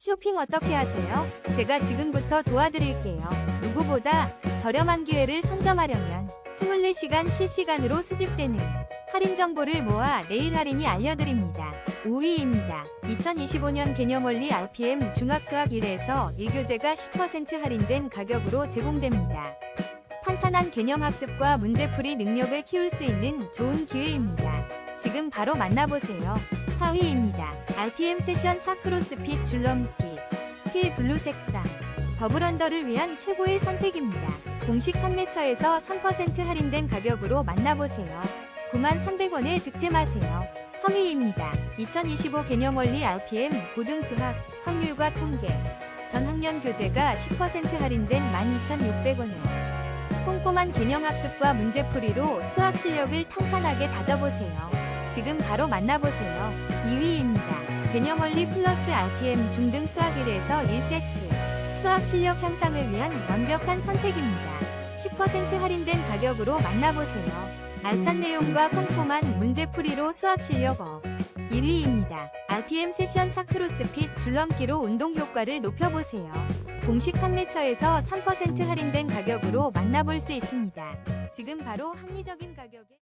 쇼핑 어떻게 하세요? 제가 지금부터 도와드릴게요. 누구보다 저렴한 기회를 선점하려면 24시간 실시간으로 수집되는 할인 정보를 모아 내일 할인이 알려드립니다. 5위입니다. 2025년 개념원리 RPM 중학수학 1에서 1교재가 10% 할인된 가격으로 제공됩니다. 탄탄한 개념 학습과 문제풀이 능력을 키울 수 있는 좋은 기회입니다. 지금 바로 만나보세요. 4위입니다. RPM 세션 4크로스핏 줄넘기 스틸 블루 색상 더블언더를 위한 최고의 선택입니다. 공식 판매처에서 3% 할인된 가격으로 만나보세요. 93,300원에 득템하세요. 3위입니다. 2025 개념원리 RPM 고등수학 확률과 통계 전 학년 교재가 10% 할인된 12,600원에 꼼꼼한 개념 학습과 문제풀이로 수학 실력을 탄탄하게 다져보세요. 지금 바로 만나보세요. 2위입니다. 개념원리 플러스 RPM 중등 수학 1에서 1세트. 수학 실력 향상을 위한 완벽한 선택입니다. 10% 할인된 가격으로 만나보세요. 알찬 내용과 꼼꼼한 문제풀이로 수학 실력 업. 1위입니다. RPM 세션 4크로스핏 줄넘기로 운동 효과를 높여보세요. 공식 판매처에서 3% 할인된 가격으로 만나볼 수 있습니다. 지금 바로 합리적인 가격에